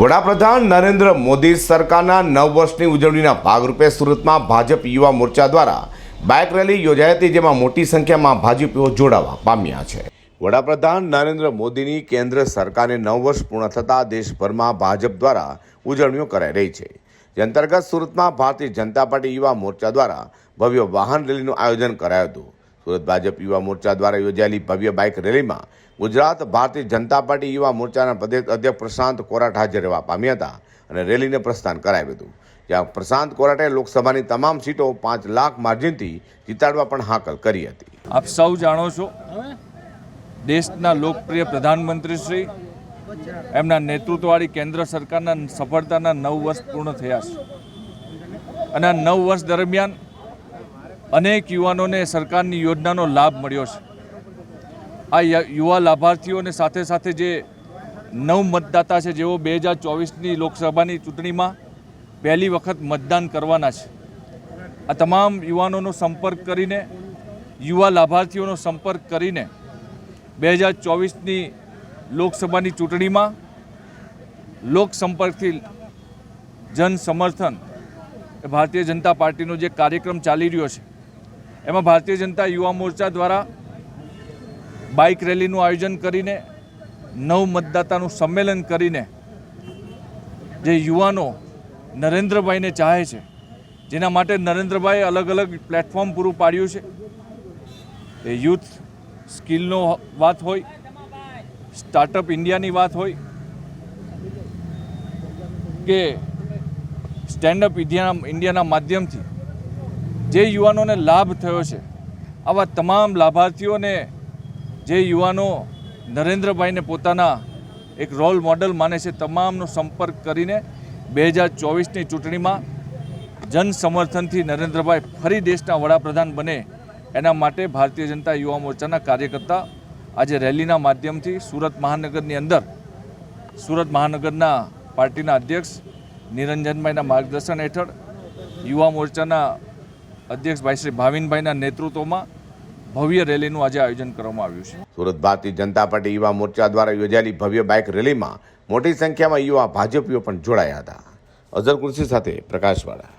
વડાપ્રધાન નરેન્દ્ર મોદી સરકારના નવ વર્ષની ઉજવણીના ભાગરૂપે સુરતમાં ભાજપ યુવા મોરચા દ્વારા બાઇક રેલી યોજાઈ હતી, જેમાં મોટી સંખ્યામાં ભાજપીઓ જોડાવા પામ્યા છે. વડાપ્રધાન નરેન્દ્ર મોદીની કેન્દ્ર સરકારને નવ વર્ષ પૂર્ણ થતાં દેશભરમાં ભાજપ દ્વારા ઉજવણીઓ કરાઈ રહી છે. જે અંતર્ગત સુરતમાં ભારતીય જનતા પાર્ટી યુવા મોરચા દ્વારા ભવ્ય વાહન રેલીનું આયોજન કરાયું હતું. સુરત ભાજપ યુવા મોરચા દ્વારા યોજાયેલી ભવ્ય બાઇક રેલીમાં ગુજરાત ભારતીય જનતા પાર્ટી યુવા મોરચાના પ્રદેશ અધ્યક્ષ પ્રશાંત કોરાટ હાજર રહેવા પામ્યા હતા અને રેલીને પ્રસ્થાન કરાવ્યું હતું. જ્યાં પ્રશાંત કોરાટે લોકસભાની તમામ સીટો પાંચ લાખ માર્જિનથી જીતાડવા પણ હાકલ કરી હતી. આપ સૌ જાણો છો, દેશના લોકપ્રિય પ્રધાનમંત્રી શ્રી એમના નેતૃત્વવાળી કેન્દ્ર સરકારના સફળતાના નવ વર્ષ પૂર્ણ થયા છે. અને આ નવ વર્ષ દરમિયાન અનેક યુવાનોને સરકારની યોજનાનો લાભ મળ્યો છે. આ યુવા લાભાર્થીઓને સાથે સાથે જે નવ મતદાતા છે, જેઓ બે હજાર ચોવીસની લોકસભાની ચૂંટણીમાં પહેલી વખત મતદાન કરવાના છે. આ તમામ યુવાનોનો સંપર્ક કરીને, યુવા લાભાર્થીઓનો સંપર્ક કરીને બે હજાર ચોવીસની લોકસભાની ચૂંટણીમાં લોક સંપર્કથી જન સમર્થન ભારતીય જનતા પાર્ટીનો જે કાર્યક્રમ ચાલી રહ્યો છે એમાં ભારતીય જનતા યુવા મોરચા દ્વારા બાઇક રેલીનું આયોજન કરીને નવ મતદાતાનું સંમેલન કરીને જે યુવાનો નરેન્દ્રભાઈને ચાહે છે, જેના માટે નરેન્દ્રભાઈએ અલગ અલગ પ્લેટફોર્મ પૂરું પાડ્યું છે. એ યુથ સ્કિલનો વાત હોય, સ્ટાર્ટઅપ ઇન્ડિયાની વાત હોય, કે સ્ટેન્ડઅપ ઇન્ડિયા ઇન્ડિયાના માધ્યમથી જે યુવાનોને લાભ થયો છે, આવા તમામ લાભાર્થીઓને જે યુવાનો નરેન્દ્રભાઈને પોતાના એક રોલ મોડલ માને છે, તમામનો સંપર્ક કરીને બે હજાર ચોવીસની ચૂંટણીમાં જન સમર્થનથી નરેન્દ્રભાઈ ફરી દેશના વડાપ્રધાન બને. એના માટે ભારતીય જનતા યુવા મોરચાના કાર્યકર્તા આજે રેલીના માધ્યમથી સુરત મહાનગરની અંદર, સુરત મહાનગરના પાર્ટીના અધ્યક્ષ નિરંજનભાઈના માર્ગદર્શન હેઠળ યુવા મોરચાના અધ્યક્ષ ભાઈ શ્રી ભાવિનભાઈના નેતૃત્વમાં ભવ્ય રેલીનું આજે આયોજન કરવામાં આવ્યું છે. સુરત ભારતીય જનતા પાર્ટી યુવા મોરચા દ્વારા યોજાયેલી ભવ્ય બાઇક રેલીમાં મોટી સંખ્યામાં યુવા ભાજપીઓ પણ જોડાયા હતા. અઝર કુર્સી સાથે પ્રકાશવાળા.